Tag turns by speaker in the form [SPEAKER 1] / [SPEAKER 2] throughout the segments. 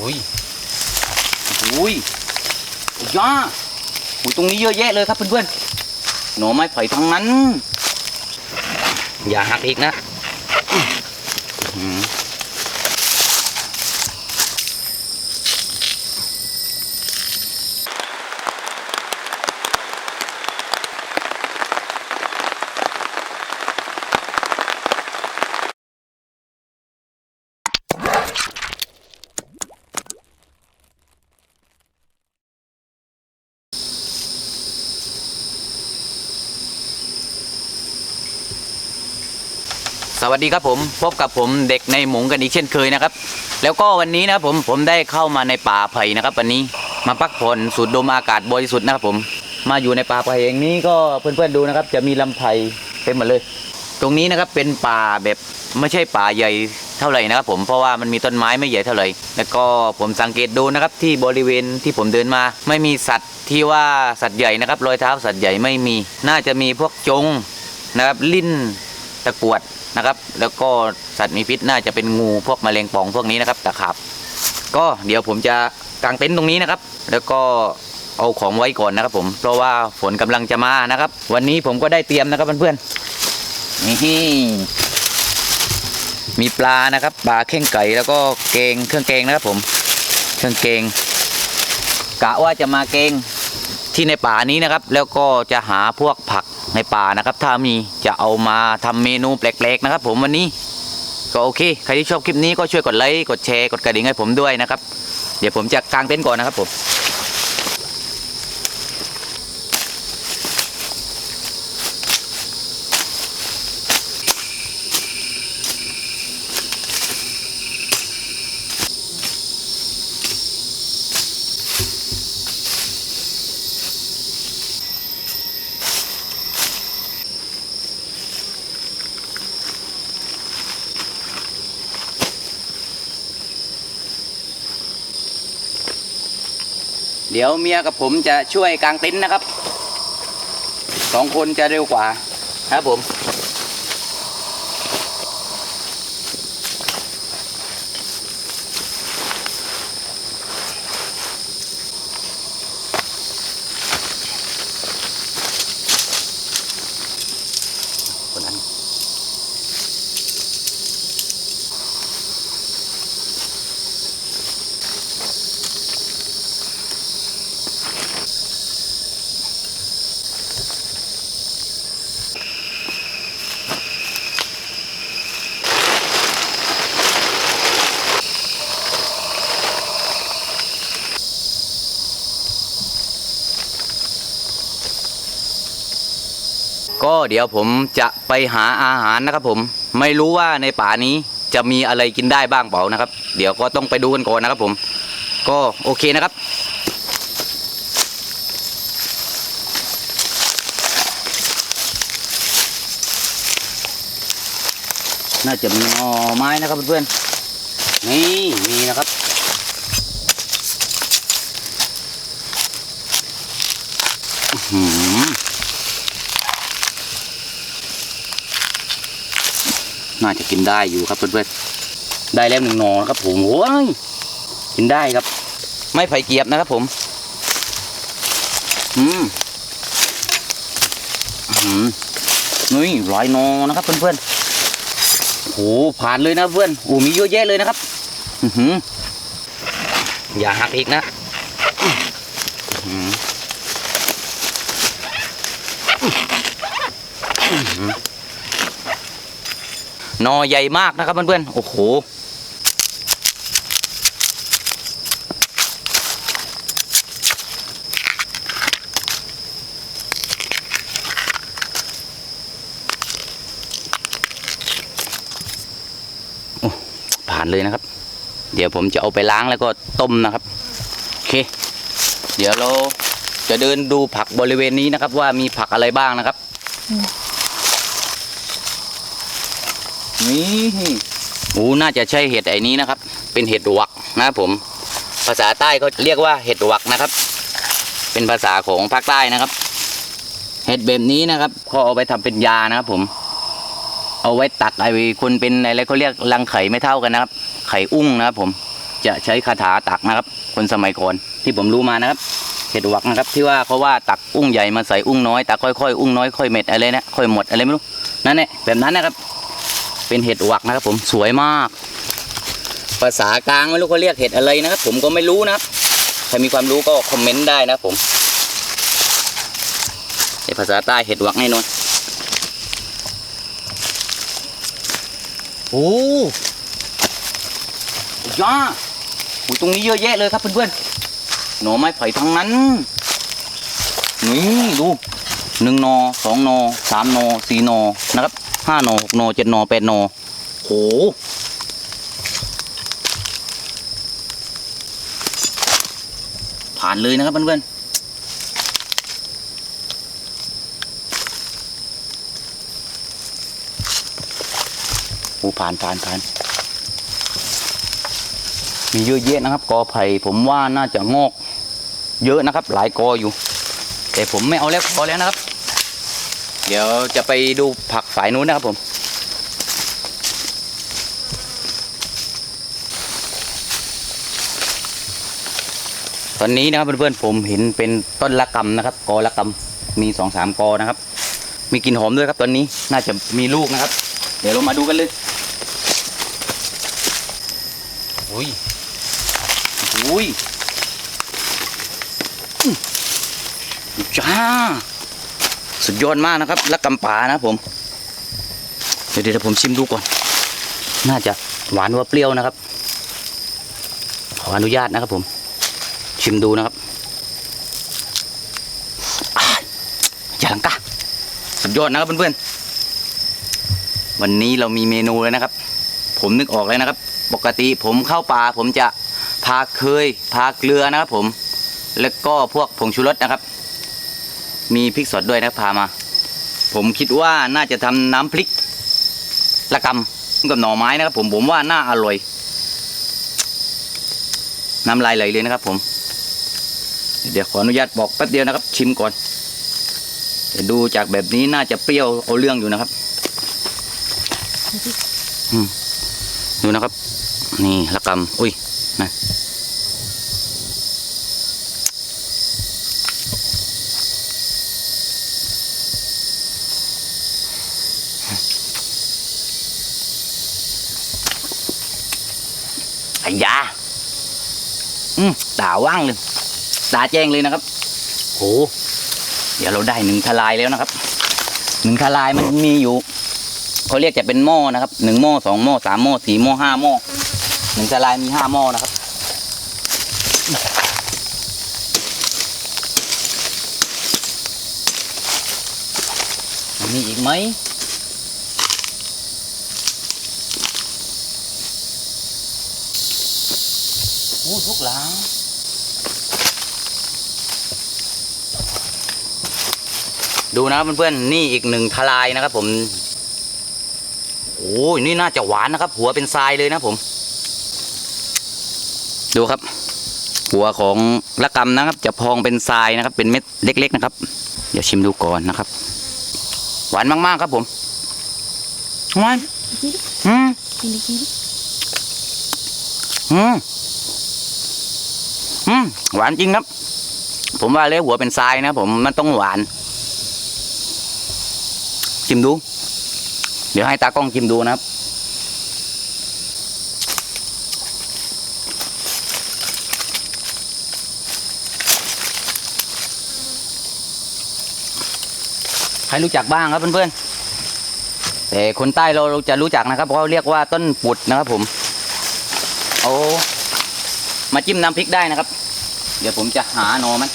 [SPEAKER 1] อุ้ยอุ้ยย่าอุ้ยตรงนี้เยอะแยะเลยครับเพื่อนๆหน่อไม้ไผ่ทั้งนั้น อย่าหักอีกนะ วัสดีครับผมพบกับผมเด็กในหมงกันอีกเช่นเคยนะครับ แล้วก็วันนี้นะครับผมผมได้เข้ามาในป่าไผ่นะครับ วันนี้มาพักผ่อนสูดดมอากาศบริสุทธิ์นะครับผม มาอยู่ในป่าไผ่เองนี้ก็เพื่อนๆดูนะครับ จะมีลำไผ่เต็มหมดเลย ตรงนี้นะครับเป็นป่าแบบไม่ใช่ป่าใหญ่เท่าไหร่นะครับ ผมเพราะว่ามันมีต้นไม้ไม่ใหญ่เท่าไหร่แล้วก็ผมสังเกตดูนะครับที่บริเวณที่ผมเดินมา ไม่มีสัตว์ที่ว่าสัตว์ใหญ่นะครับรอยเท้าสัตว์ใหญ่ไม่มี น่าจะมีพวกจงนะครับลิ้นตะกวด นะครับ แล้วก็สัตว์มีพิษน่าจะเป็นงูพวกมแมลงป่องพวกนี้นะครับตะขาบก็เดี๋ยวผมจะกางเต็นท์ตรงนี้นะครับ แล้วก็เอาของไว้ก่อนนะครับ ผมเพราะว่าฝนกำลังจะมานะครับ วันนี้ผมก็ได้เตรียมนะครับเพื่อนๆนี่มีปลานะครับปลาเข่งไก่แล้วก็เกงเครื่องเกงนะครับผมเครื่องเกงกะว่าจะมาเกงที่ในป่านี้นะครับ แล้วก็จะหาพวกผัก ในป่านะครับ ถ้ามีจะเอามาทำเมนูแปลกๆนะครับ ผมวันนี้ก็โอเค ใครที่ชอบคลิปนี้ก็ช่วยกดไลค์กดแชร์กดกระดิ่งให้ผมด้วยนะครับ เดี๋ยวผมจะกางเต็นท์ก่อนนะครับผม เดี๋ยวเมียกับผมจะช่วยกางเต็นท์นะครับสองคนจะเร็วกว่าครับผม เดี๋ยวผมจะไปหาอาหารนะครับผม ไม่รู้ว่าในป่านี้จะมีอะไรกินได้บ้างเปล่านะครับ เดี๋ยวก็ต้องไปดูกันก่อนนะครับผม ก็โอเคนะครับน่าจะมีหน่อไม้นะครับเพื่อนๆ นี่มีนะครับ หือ น่าจะกินได้อยู่ครับเพื่อนๆได้แล้วหนึ่งหนอนะครับผมโอ้ยกินได้ครับ ไม่ไผ่เกียบนะครับผมอืมอืมนี่ร้อยนอนะครับเพื่อนๆโหผ่านเลยนะเพื่อนโอ้มีเยอะแยะเลยนะครับ อือหืออย่าหักอีกนะอื้อหืออื้อหือ ห นอใหญ่มากนะครับเพื่อนๆโอ้โหผ่านเลยนะครับ เดี๋ยวผมจะเอาไปล้างแล้วก็ต้มนะครับโอเค เดี๋ยวเราจะเดินดูผักบริเวณนี้นะครับ ว่ามีผักอะไรบ้างนะครับ นี่โอ้น่าจะใช่เห็ดไอ้นี้นะครับ เป็นเห็ดหวักนะครับผม ภาษาใต้เขาเรียกว่าเห็ดหวักนะครับ เป็นภาษาของภาคใต้นะครับ เห็ดแบบนี้นะครับเขาเอาไปทำเป็นยานะครับผม เอาไว้ตักไอ้คนเป็นอะไรเขาเรียกรังไข่ไม่เท่ากันนะครับ ไข่อุ้งนะครับ ผม จะใช้คาถาตักนะครับ คนสมัยก่อนที่ผมรู้มานะครับเห็ดหวักนะครับที่ว่าเขาว่าตักอุ้งใหญ่มาใส่อุ้งน้อยตักค่อยๆ อุ้งน้อยค่อยเม็ดอะไรนะค่อยหมดอะไรไม่รู้นั่นแหละแบบนั้นนะครับ เป็นเห็ดหวักนะครับผมสวยมาก ภาษากลางไม่รู้เขาเรียกเห็ดอะไรนะครับ ผมก็ไม่รู้นะครับใครมีความรู้ก็คอมเมนต์ได้นะครับผมในภาษาใต้เห็ดหวักแน่นอนโอ้ย่าโอ้ยตรงนี้เยอะแยะเลยครับเพื่อนๆหน่อไม้ไผ่ทั้งนั้น นี่ดูหนึ่งหนอสองหนอสามหนอสี่หนอนะครับ ห้าหนอหกหนอเจ็ดหนอแปดหนอโหผ่านเลยนะครับเพื่อนๆโอ้ผ่านผ่านผ่านมีเยอะแยะนะครับกอไผ่ผมว่าน่าจะงอก เยอะนะครับ หลายกออยู่ แต่ผมไม่เอาแล้วพอแล้วนะครับ เดี๋ยวจะไปดูผักฝ่ายนู้นนะครับผม ตอนนี้นะครับเพื่อนๆผมเห็นเป็นต้นละกำนะครับกอละกำมีสองสามกอนะครับ มีกลิ่นหอมด้วยครับตอนนี้น่าจะมีลูกนะครับ เดี๋ยวเรามาดูกันเลยอุ้ยอุ้ยอื้อจ้า สุดยอดมากนะครับละกำป่านะผม เดี๋ยวเดี๋ยวผมชิมดูก่อน น่าจะหวานว่าเปรี้ยวนะครับ ขออนุญาตนะครับผม ชิมดูนะครับอ่าอย่าลังกะสุดยอดนะครับเพื่อนๆ วันนี้เรามีเมนูแล้วนะครับ ผมนึกออกแล้วนะครับ ปกติผมเข้าป่าผมจะพาเคยพาเกลือนะครับผม แล้วก็พวกผงชูรสนะครับ มีพริกสดด้วยนะพามา ผมคิดว่าน่าจะทำน้ำพริกละกำกับหน่อไม้นะครับผมผมว่าน่าอร่อย น้ำลายไหลเลยนะครับ ผม เดี๋ยวขออนุญาตบอกแป๊บเดียวนะครับ ชิมก่อนเดี๋ยวดูจากแบบนี้น่าจะเปรี้ยวเอาเรื่องอยู่นะครับดูนะครับ นี่ละกำอุ้ยนะ ไอ้ยาอืมตาว่างเลย ตาแจ้งเลยนะครับ โห เดี๋ยวเราได้หนึ่งทลายแล้วนะครับ หนึ่งทลายมันมีอยู่เขาเรียกจะเป็นหม้อนะครับ หนึ่งหม้อสองหม้อสามหม้อสี่หม้อห้าหม้อ หนึ่งทลายมีห้าหม้อนะครับ มีอีกไหม อ้ทุกหลังดูนะครับเพื่อนๆนี่อีกหนึ่งทลายนะครับ ผมโอ้ยนี่น่าจะหวานนะครับ หัวเป็นทรายเลยนะผม ดูครับ หัวของละกำนะครับ จะพองเป็นทรายนะครับ เป็นเม็ดเล็ก ๆ นะครับ เดี๋ยวชิมดูก่อนนะครับ หวานมากๆครับผมหวานอืมอืมอืม หวานจริงครับ ผมว่าเลี้ยหัวเป็นทรายนะผมมันต้องหวาน ชิมดู เดี๋ยวให้ตากล้องชิมดูนะครับใครรู้จักบ้างครับเพื่อนๆแต่คนใต้เราเราจะรู้จักนะครับเพราะเขาเรียกว่าต้นปุดนะครับผมเอามาจิ้มน้ำพริกได้นะครับ เดี๋ยวผมจะหานอมัน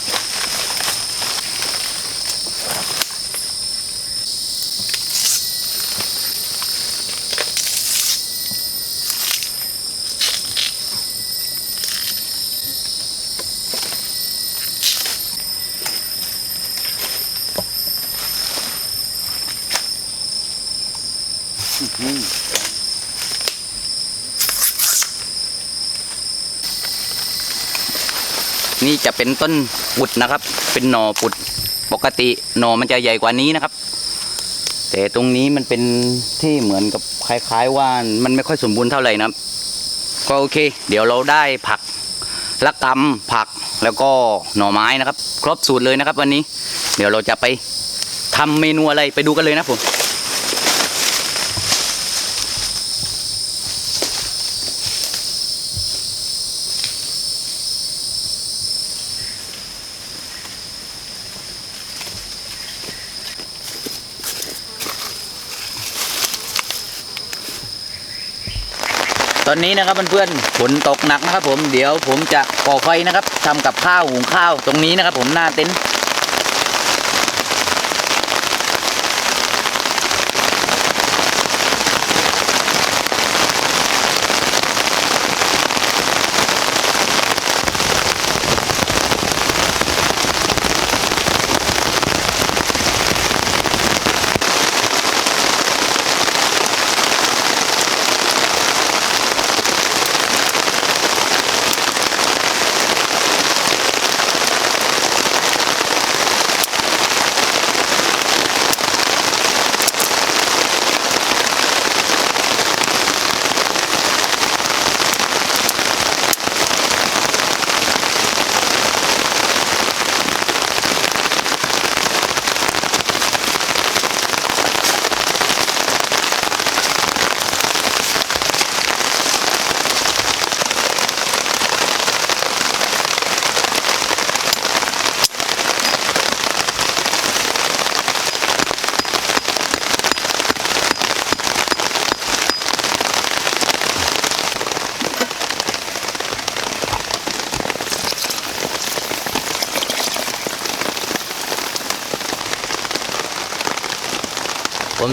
[SPEAKER 1] จะเป็นต้นปุดนะครับ เป็นหน่อปุดปกติหน่อมันจะใหญ่กว่านี้นะครับ แต่ตรงนี้มันเป็นที่เหมือนกับคล้าย ๆ ว่ามันไม่ค่อยสมบูรณ์เท่าไหร่นะครับ ก็โอเค เดี๋ยวเราได้ผักละกำผักแล้วก็หน่อไม้นะครับ ครบสูตรเลยนะครับ วันนี้ เดี๋ยวเราจะไปทำเมนูอะไรไปดูกันเลยนะผม ตอนนี้นะครับเพื่อนๆฝนตกหนักนะครับผมเดี๋ยวผมจะก่อไฟนะครับทำกับข้าวหุงข้าวตรงนี้นะครับผมหน้าเต็นท์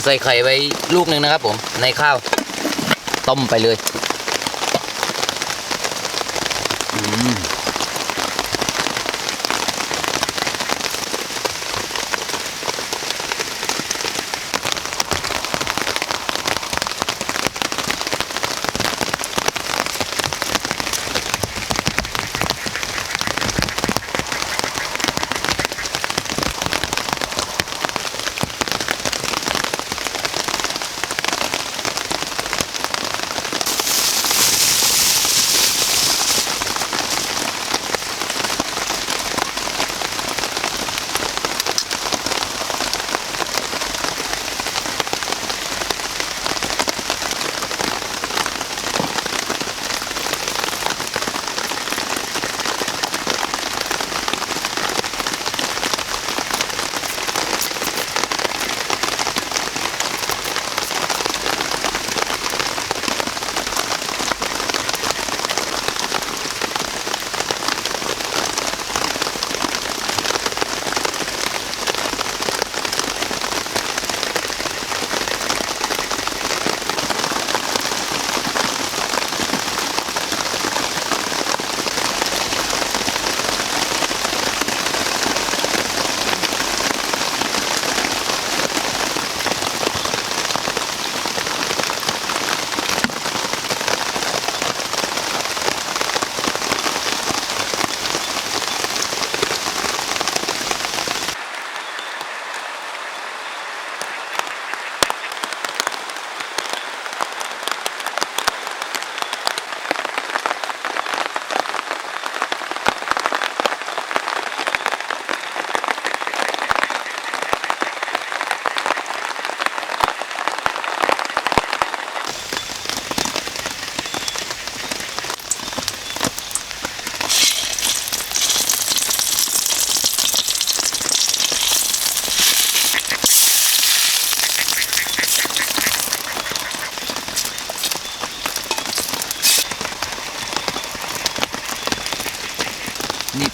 [SPEAKER 1] ใส่ไข่ไว้ลูกหนึ่งนะครับผมในข้าว ต้มไปเลย อืม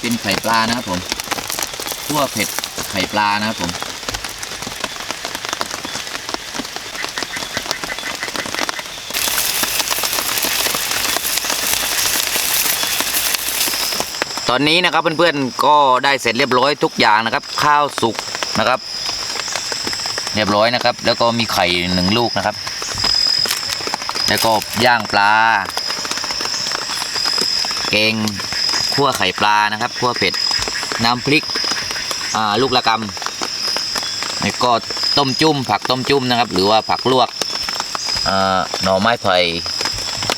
[SPEAKER 1] เป็นไข่ปลานะครับผมคั่วเผ็ดไข่ปลานะครับผมตอนนี้นะครับเพื่อนๆก็ได้เสร็จเรียบร้อยทุกอย่างนะครับ ข้าวสุกนะครับ เรียบร้อยนะครับ แล้วก็มีไข่หนึ่งลูกนะครับ แล้วก็ย่างปลาแกง คั่วไข่ปลานะครับคั่วเผ็ดน้ำพริกลูกละกำแล้วก็ต้มจุ้มผักต้มจุ้มนะครับ หรือว่าผักลวกหน่อไม้ไผ่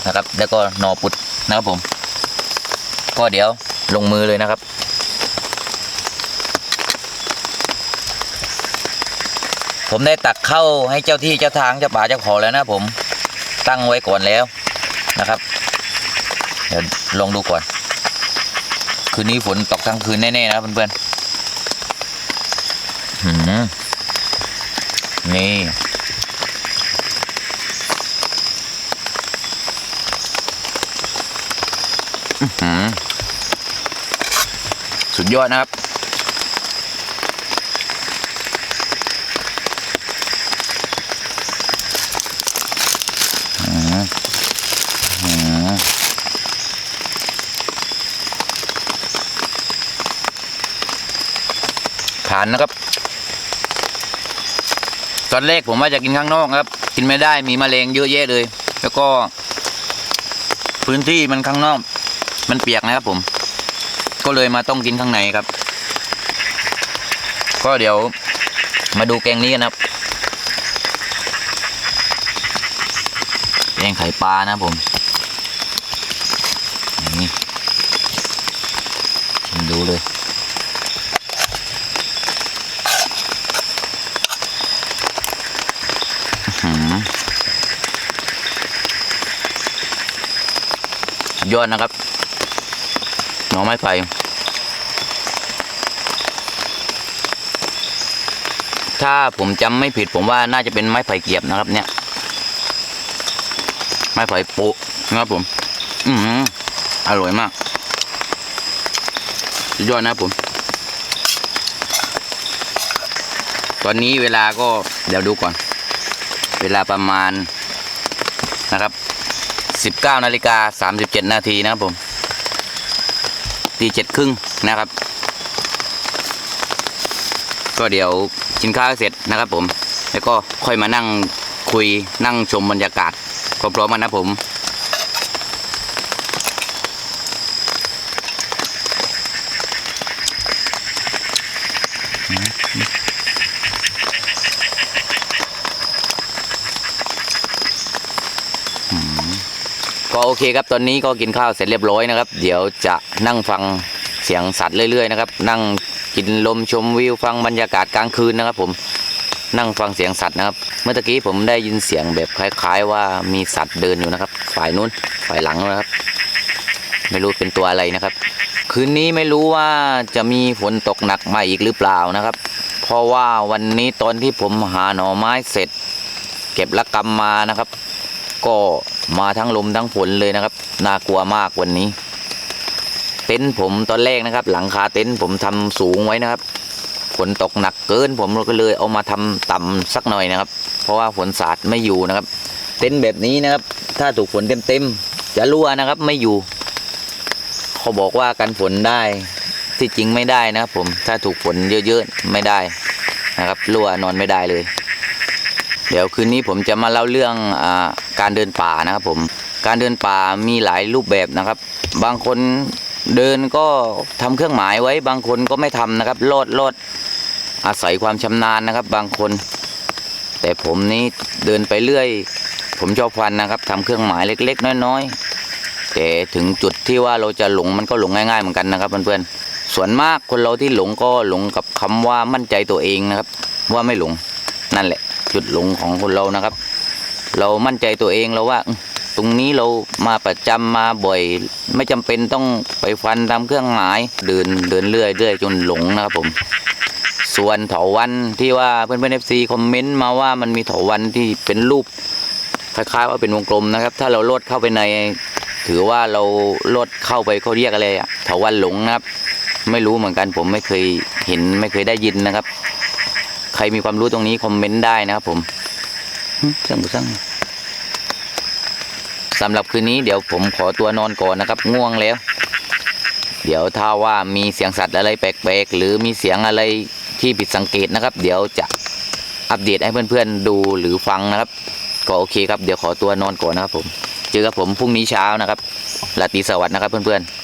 [SPEAKER 1] นะครับ แล้วก็หน่อปุดนะครับผม ก็เดี๋ยวลงมือเลยนะครับผมได้ตักเข้าให้เจ้าที่เจ้าทางเจ้าป่าเจ้าขอแล้วนะผมตั้งไว้ก่อนแล้วนะครับ เดี๋ยวลองดูก่อน คืนนี้ฝนตกทั้งคืนแน่ๆนะเพื่อนๆหืมนี่สุดยอดนะครับ อืมอืมผ่านนะครับ ตอนแรกผมว่าจะกินข้างนอกครับ กินไม่ได้มีมแมลงเยอะแยะเลย แล้วก็ พื้นที่มันข้างนอก มันเปียกนะครับผม ก็เลยมาต้องกินข้างในครับ ก็เดี๋ยวมาดูแกงนี้กันครับแกงไข่ปลานะผมนี่ดูเลย อื้อหือ ยอดนะครับ หน่อไม้ไผ่ถ้าผมจำไม่ผิดผมว่าน่าจะเป็นไม้ไผ่เกียบนะครับ เนี่ย ไม้ไผ่โปะนะครับผม อือหืออร่อยมากสุดยอดนะครับผม ตอนนี้เวลาก็เดี๋ยวดูก่อน เวลาประมาณนะครับ 19นาฬิกา37 นาทีนะครับผมตีเจ็ดครึ่งนะครับ ก็เดี๋ยวกินข้าวเสร็จนะครับผม แล้วก็ค่อยมานั่งคุยนั่งชมบรรยากาศพร้อมๆกันนะผม เคครับตอนนี้ก็กินข้าวเสร็จเรียบร้อยนะครับ เดี๋ยวจะนั่งฟังเสียงสัตว์เรื่อยๆนะครับ นั่งกินลมชมวิวฟังบรรยากาศกลางคืนนะครับ ผมนั่งฟังเสียงสัตว์นะครับ เมื่อกี้ผมได้ยินเสียงแบบคล้าย ๆ ว่ามีสัตว์เดินอยู่นะครับ ฝ่ายนู้นฝ่ายหลังนะครับ ไม่รู้เป็นตัวอะไรนะครับ คืนนี้ไม่รู้ว่าจะมีฝนตกหนักมาอีกหรือเปล่านะครับ เพราะว่าวันนี้ตอนที่ผมหาหน่อไม้เสร็จ เก็บละกำมานะครับ ก็ มาทั้งลมทั้งฝนเลยนะครับ น่ากลัวมากวันนี้ เต็นท์ผมตอนแรกนะครับ หลังคาเต็นท์ผมทำสูงไว้นะครับ ฝนตกหนักเกินผมก็เลยเอามาทำต่ำสักหน่อยนะครับ เพราะว่าฝนสาดไม่อยู่นะครับ เต็นท์แบบนี้นะครับ ถ้าถูกฝนเต็มๆจะรั่วนะครับไม่อยู่ เขาบอกว่ากันฝนได้ที่จริงไม่ได้นะครับผมถ้าถูกฝนเยอะๆไม่ได้นะครับรั่วนอนไม่ได้เลย เดี๋ยวคืนนี้ผมจะมาเล่าเรื่องอ่า การเดินป่านะครับผม การเดินป่ามีหลายรูปแบบนะครับ บางคนเดินก็ทำเครื่องหมายไว้ บางคนก็ไม่ทำนะครับโลดโลดอาศัยความชำนาญนะครับ บางคน แต่ผมนี้เดินไปเรื่อย ผมชอบฟันนะครับทำเครื่องหมายเล็ก ๆ น้อยๆแต่ถึงจุดที่ว่าเราจะหลงมันก็หลงง่ายๆเหมือนกันนะครับเพื่อนๆส่วนมากคนเราที่หลงก็หลงกับคำว่ามั่นใจตัวเองนะครับ ว่าไม่หลงนั่นแหละ จุดหลงของคนเรานะครับ เรามั่นใจตัวเองเราว่า ตรงนี้เรามาประจำมาบ่อย ไม่จำเป็นต้องไปฟันตามเครื่องหมายเดินเดินเรื่อยเรื่อยจนหลงนะครับผม ส่วนเถาวันที่ว่าเพื่อนเพื่อนเอฟซีคอมเมนต์มาว่ามันมีเถาวันที่เป็นรูปคล้ายๆว่าเป็นวงกลมนะครับ ถ้าเราลดเข้าไปใน ถือว่าเราลดเข้าไปเขาเรียกอะไรอะเถาวันหลงนะครับ ไม่รู้เหมือนกันผมไม่เคยเห็นไม่เคยได้ยินนะครับ ใครมีความรู้ตรงนี้คอมเมนต์ได้นะครับผม หึช่างบุช่างสำหรับคืนนี้เดี๋ยวผมขอตัวนอนก่อนนะครับ ง่วงแล้ว เดี๋ยวถ้าว่ามีเสียงสัตว์อะไรแปลกๆ หรือมีเสียงอะไรที่ผิดสังเกตนะครับ เดี๋ยวจะอัปเดตให้เพื่อนๆดูหรือฟังนะครับ ก็โอเคครับเดี๋ยวขอตัวนอนก่อนนะครับผม เจอกับผมพรุ่งนี้เช้านะครับราตีสวัสดนะครับเพื่อนๆ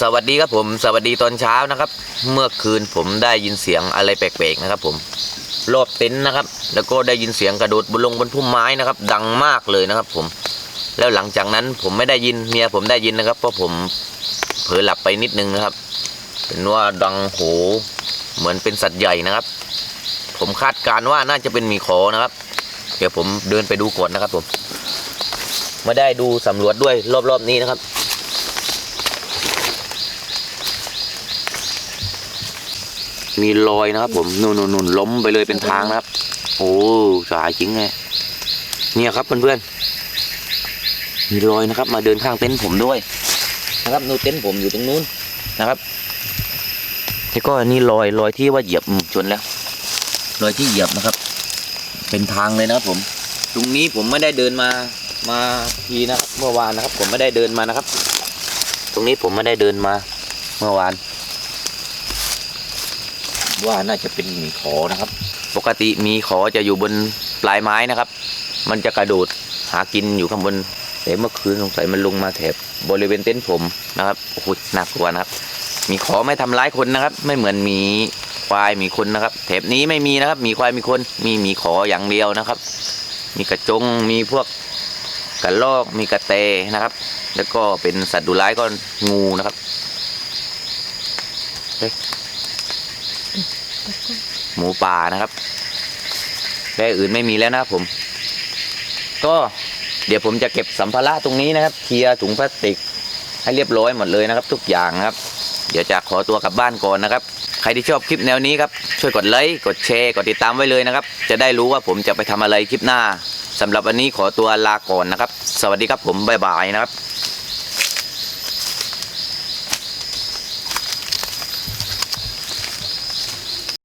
[SPEAKER 1] สวัสดีครับผมสวัสดีตอนเช้านะครับ เมื่อคืนผมได้ยินเสียงอะไรแปลกๆนะครับ ผมรอบเต็นท์นะครับ แล้วก็ได้ยินเสียงกระโดดบนลงบนพุ่มไม้นะครับ ดังมากเลยนะครับ ผม แล้วหลังจากนั้นผมไม่ได้ยินเมียผมได้ยินนะครับ เพราะผมเผลอหลับไปนิดนึงนะครับเห็นว่าดังโหเหมือนเป็นสัตว์ใหญ่นะครับ ผมคาดการณ์ว่าน่าจะเป็นหมีขอนะครับ เดี๋ยวผมเดินไปดูก่อนนะครับ ผม มาได้ดูสำรวจด้วยรอบๆนี้นะครับ มีรอยนะครับ ผมนู่นนู่นล้มไปเลยเป็นทางนะครับ โอ้สายจริงไงเนี่ยครับเพื่อนๆมีรอยนะครับ มาเดินข้างเต็นท์ผมด้วย นะครับนู่นเต็นท์ผมอยู่ตรงนู้นนะครับแล้วก็อันนี่รอยรอยที่ว่าเหยียบชนแล้ว รอยที่เหยียบนะครับ เป็นทางเลยนะครับผม ตรงนี้ผมไม่ได้เดินมามาทีนะเมื่อวานนะครับ ผมไม่ได้เดินมานะครับ ตรงนี้ผมไม่ได้เดินมาเมื่อวาน ว่าน่าจะเป็นหมีขอนะครับ ปกติหมีขอจะอยู่บนปลายไม้นะครับ มันจะกระโดดหากินอยู่ข้างบนแต่เมื่อคืนสงสัยมันลงมาแถบบริเวณเต็นท์ผมนะครับโอ้โหน่ากลัวนะครับมีขอไม่ทำร้ายคนนะครับ ไม่เหมือนหมีควายมีคนนะครับแถบนี้ไม่มีนะครับมีควายมีคน มีหมีขออย่างเดียวนะครับ มีกระจงมีพวกกระลอกมีกระเตนะครับ แล้วก็เป็นสัตว์ดุร้ายก็งูนะครับ หมูป่านะครับแค่อื่นไม่มีแล้วนะครับผม ก็เดี๋ยวผมจะเก็บสัมภาระตรงนี้นะครับเคลียร์ถุงพลาสติก ให้เรียบร้อยหมดเลยนะครับ ทุกอย่างนะครับ เดี๋ยวจะขอตัวกลับบ้านก่อนนะครับ ใครที่ชอบคลิปแนวนี้ครับช่วยกดไลค์กดแชร์กดติดตามไว้เลยนะครับ จะได้รู้ว่าผมจะไปทำอะไรคลิปหน้าสำหรับวันนี้ขอตัวลาก่อนนะครับ สวัสดีครับผมบ๊ายบายนะครับ